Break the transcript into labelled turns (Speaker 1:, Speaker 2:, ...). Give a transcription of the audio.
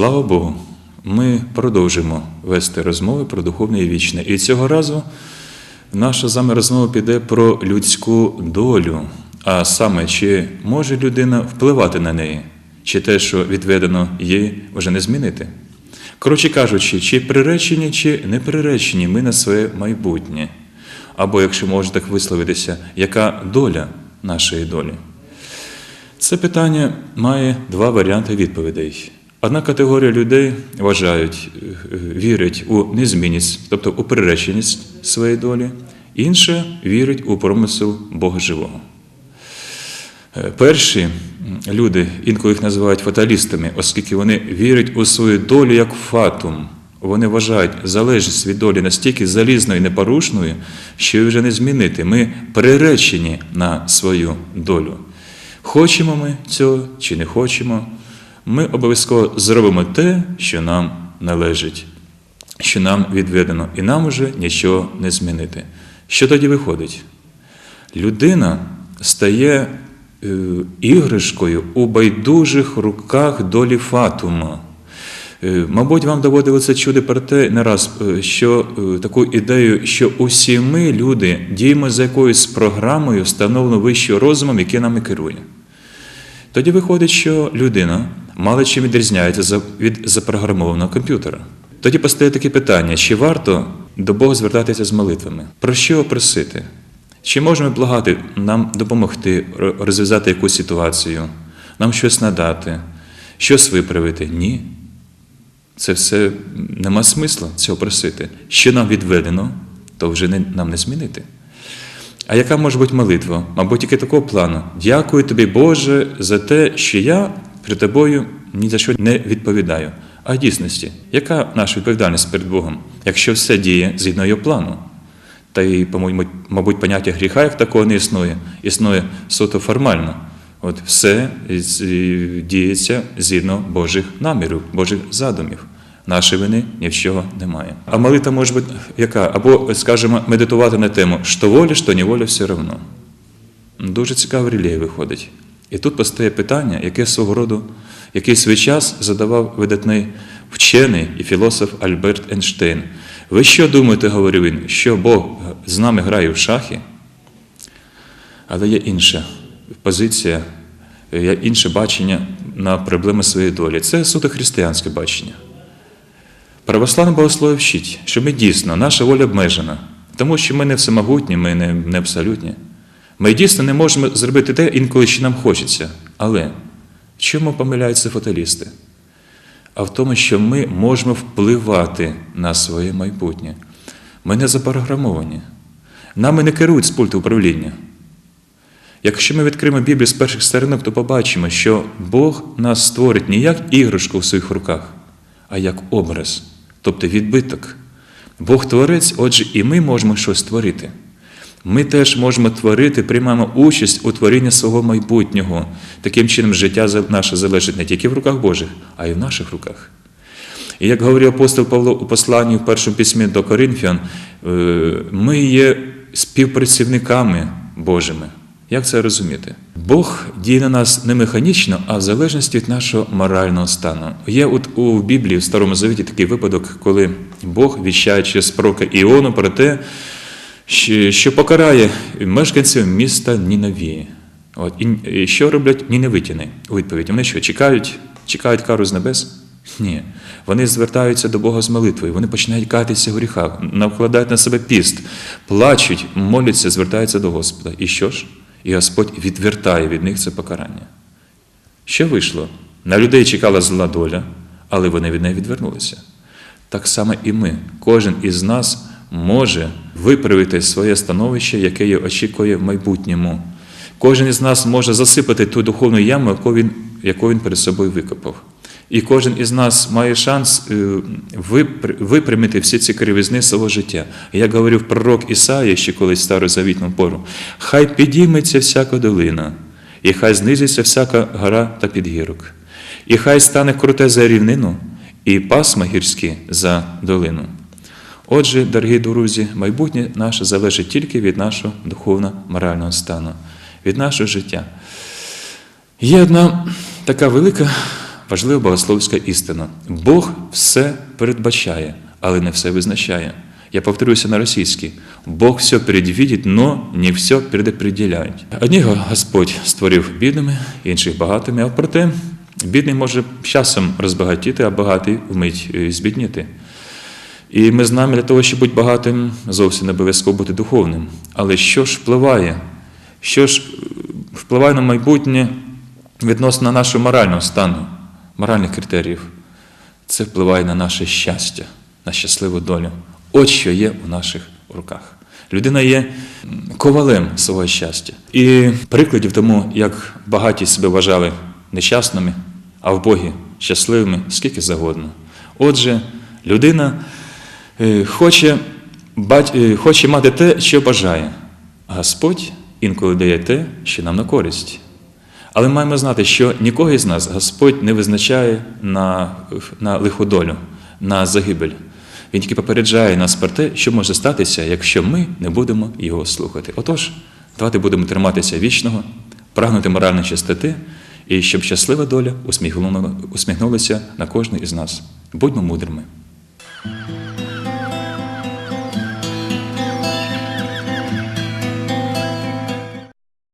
Speaker 1: Слава Богу, ми продовжимо вести розмови про духовне і вічне. І цього разу наша з вами розмова піде про людську долю, а саме, чи може людина впливати на неї, чи те, що відведено їй, вже не змінити. Коротше кажучи, чи приречені, чи не приречені ми на своє майбутнє. Або, якщо можна так висловитися, яка доля нашої долі? Це питання має два варіанти відповідей. Одна категорія людей вважають, е, вірять у незмінність, тобто у приреченість своєї долі, інша вірить у промисел Бога живого. Е, Перші люди, інколи їх називають фаталістами, оскільки вони вірять у свою долю як фатум. Вони вважають залежність від долі настільки залізною і непорушною, що її вже не змінити. Ми приречені на свою долю. Хочемо ми цього чи не хочемо, ми обов'язково зробимо те, що нам належить, що нам відведено, і нам уже нічого не змінити. Що тоді виходить? Людина стає е, іграшкою у байдужих руках долі фатума. Е, Мабуть, вам доводилося чути про те не раз, е, що таку ідею, що усі ми, люди, діємо за якоюсь програмою, встановленою вищим розумом, який нами керує. Тоді виходить, що людина мало чим відрізняється від запрограмованого комп'ютера. Тоді постає таке питання: чи варто до Бога звертатися з молитвами? Про що просити? Чи можемо благати нам допомогти розв'язати якусь ситуацію, нам щось надати, щось виправити? Ні. Це все нема смисла цього просити. Що нам відведено, то вже не, нам не змінити. А яка може бути молитва? Мабуть, тільки такого плану. Дякую тобі, Боже, за те, що я при тобою ні за що не відповідаю. А дійсності, яка наша відповідальність перед Богом, якщо все діє згідно його плану? Та й, мабуть, поняття гріха як такого не існує, існує суто формально. От все діється згідно Божих намірів, Божих задумів. Нашої вини ні в чого немає. А молитва може бути яка? Або, скажімо, медитувати на тему «що воля, що не воля, все одно. Дуже цікавий релей виходить. І тут постає питання, яке свого роду, який свій час задавав видатний вчений і філософ Альберт Ейнштейн. Ви що думаєте, говорив він, що Бог з нами грає в шахи? Але є інша позиція, є інше бачення на проблеми своєї долі. Це суто християнське бачення. Православне богослов'я вчить, що ми дійсно, наша воля обмежена, тому що ми не всемогутні, ми не, не абсолютні. Ми дійсно не можемо зробити те, інколи що нам хочеться. Але в чому помиляються фаталісти? А в тому, що ми можемо впливати на своє майбутнє. Ми не запрограмовані. Нами не керують з пульту управління. Якщо ми відкриємо Біблію з перших сторінок, то побачимо, що Бог нас створить не як іграшку в своїх руках, а як образ, тобто відбиток. Бог творець, отже, і ми можемо щось створити. Ми теж можемо творити, приймаємо участь у творінні свого майбутнього. Таким чином, життя наше залежить не тільки в руках Божих, а й в наших руках. І як говорив апостол Павло у посланні в першому письмі до Коринфян, е, ми є співпрацівниками Божими. Як це розуміти? Бог діє на нас не механічно, а в залежності від нашого морального стану. Є от у Біблії, в Старому Завіті, такий випадок, коли Бог віщає через пророка Іону про те, що покарає мешканців міста Нінавії. От, і, що роблять ніневитяни у відповіді? Вони що, чекають, чекають кару з небес? Ні. Вони звертаються до Бога з молитвою, вони починають катися в гріхах, накладають на себе піст, плачуть, моляться, звертаються до Господа. І що ж? І Господь відвертає від них це покарання. Що вийшло? На людей чекала зла доля, але вони від неї відвернулися. Так само і ми, кожен із нас може виправити своє становище, яке його очікує в майбутньому. Кожен із нас може засипати ту духовну яму, яку він, яку він перед собою викопав. І кожен із нас має шанс е, випрямити всі ці кривизни свого життя. Як говорив пророк Ісаїя ще колись старозавітну пору, хай підійметься всяка долина, і хай знизиться всяка гора та підгірок, і хай стане круте за рівнину, і пасма гірські за долину. Отже, дорогі друзі, майбутнє наше залежить тільки від нашого духовно-морального стану, від нашого життя. Є одна така велика важлива богословська істина. Бог все передбачає, але не все визначає. Я повторюся на російській. Бог все предвидит, но не все предопределяет. Одних Господь створив бідними, інших багатими, а проте бідний може часом розбагатіти, а багатий вмить е, збідніти. І ми знаємо, для того, щоб бути багатим, зовсім не обов'язково бути духовним. Але що ж впливає? Що ж е, впливає на майбутнє відносно нашого морального стану, моральних критеріїв? Це впливає на наше щастя, на щасливу долю. От що є у наших руках. Людина є ковалем свого щастя. І прикладів тому, як багаті себе вважали нещасними, а в Богі щасливими, скільки завгодно. Отже, людина хоче, е, хоче мати те, що бажає. Господь інколи дає те, що нам на користь. Але маємо знати, що нікого із нас Господь не визначає на, на лиху долю, на загибель. Він тільки попереджає нас про те, що може статися, якщо ми не будемо його слухати. Отож, давайте будемо триматися вічного, прагнути моральної чистоти, і щоб щаслива доля усміхнулася на кожного із нас. Будьмо мудрими.